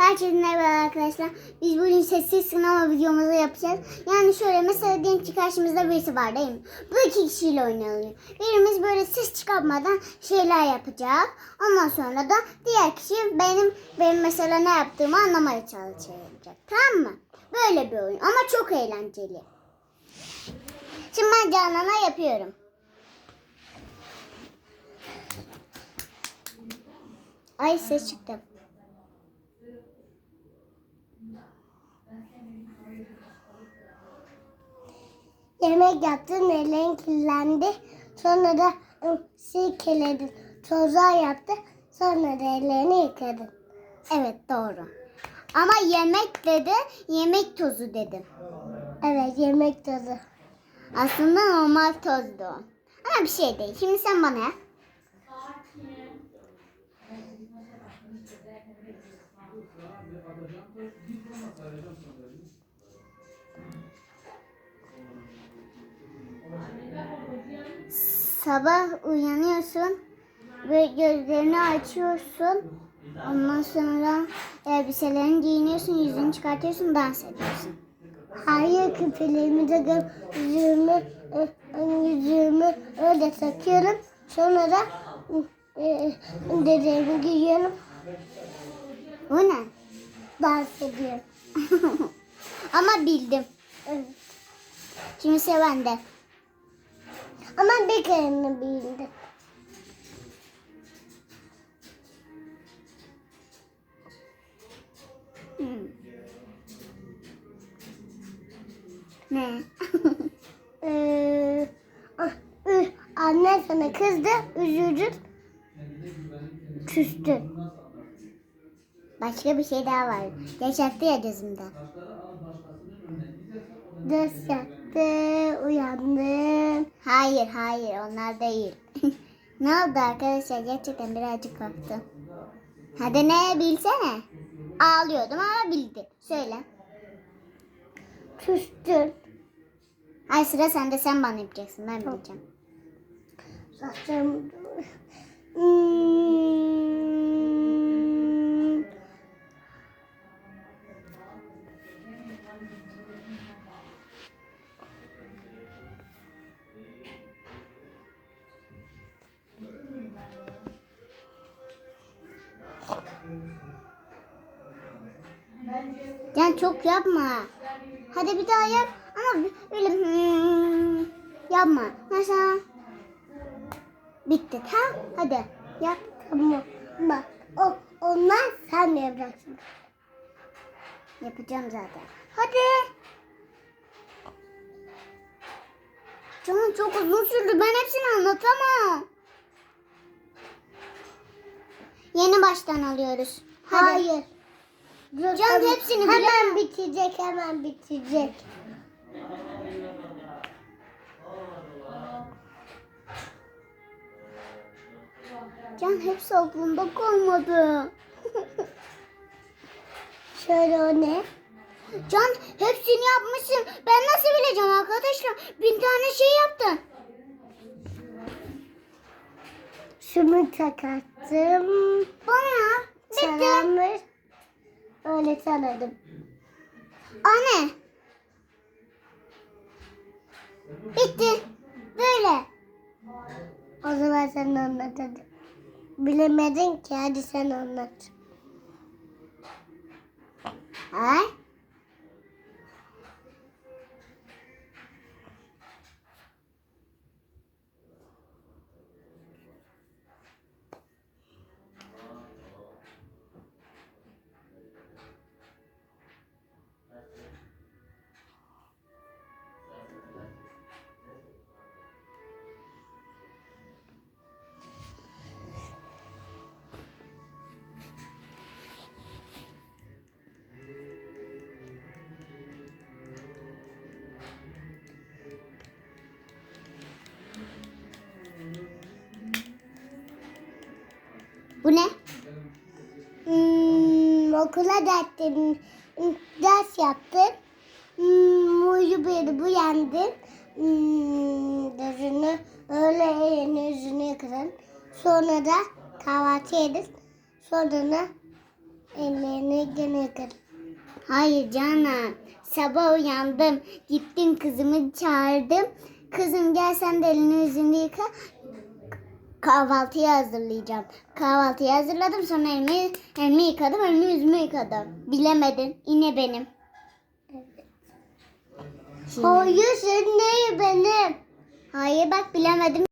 Herkese merhaba arkadaşlar. Biz bugün sessiz sinema videomuzu yapacağız. Yani şöyle mesela diyelim ki karşımızda birisi var değil mi? Bu iki kişiyle oynanıyor. Birimiz böyle ses çıkartmadan şeyler yapacak. Ondan sonra da diğer kişi benim benim mesela ne yaptığımı anlamaya çalışacak. Tamam mı? Böyle bir oyun ama çok eğlenceli. Şimdi ben Canan'a yapıyorum. Ay ses çıktı. Yemek yaptın, ellerin kirlendi. Sonra da silkeledin. Tozlar yaptı. Sonra da ellerini yıkadın. Evet doğru. Ama yemek dedi, yemek tozu dedim. Evet yemek tozu. Aslında normal tozdu. Ama bir şey değil. Şimdi sen bana yap. Sabah uyanıyorsun ve gözlerini açıyorsun. Ondan sonra elbiselerini giyiniyorsun, yüzünü çıkartıyorsun, dans ediyorsun. Hayır küpelerimi takıp yüzüğümü, e, yüzüğümü öyle takıyorum. Sonra da e, dediğimi giyiyorum. Bu ne? Dans ediyorum. Ama bildim. Evet. Şimdi sıra bende. Ama bir kere bildim. Hmm. Ne? ee, ah, anne sana kızdı, üzüldün, küstün. Başka bir şey daha var. Yaşattı ya gözümde. Ders yattı, uyandın. Hayır, hayır onlar değil. ne oldu arkadaşlar? Gerçekten birazcık korktum. Hadi ne bilsene. Ağlıyordum ama bildi. Söyle. Küstün. Ay sıra sende sen bana yapacaksın. Ben bileceğim. Saçlarım... Hmm. Can çok yapma. Hadi bir daha yap ama böyle hmm, yapma. Mesela bitti tamam hadi yap. Tamam. Bak o, onlar sen de yapacaksın. Yapacağım zaten. Hadi. Canım çok uzun sürdü. Ben hepsini anlatamam. Yeni baştan alıyoruz. Hadi. Hayır. Can hepsini hemen bitecek, hemen bitecek. Can hepsi aklımda kalmadı. Şöyle o ne? Can hepsini yapmışsın. Ben nasıl bileceğim arkadaşlar? Bin tane şey yaptın. Şunu takattım. Bana. Sarılmış. Öyle sararım. Anne. Bitti. Böyle. O zaman sen anlat hadi. Bilemedin ki hadi sen anlat. Ay. Bu ne? Hmm, okula derttin, ders yaptın. Hmm, uyuyup uyandın. Hmm, gözünü öyle elini yüzünü yıkadın. Sonra da kahvaltı yedin. Sonra da Ellerini gene. Hayır canım. Sabah uyandım. Gittim kızımı çağırdım. Kızım gel sen de elini yüzünü yıka. Kahvaltıyı hazırlayacağım. Kahvaltıyı hazırladım sonra elimi, elimi yıkadım, elimi yüzümü yıkadım. Bilemedin. Yine benim. Şimdi- Hayır sen değil benim. Hayır bak bilemedim.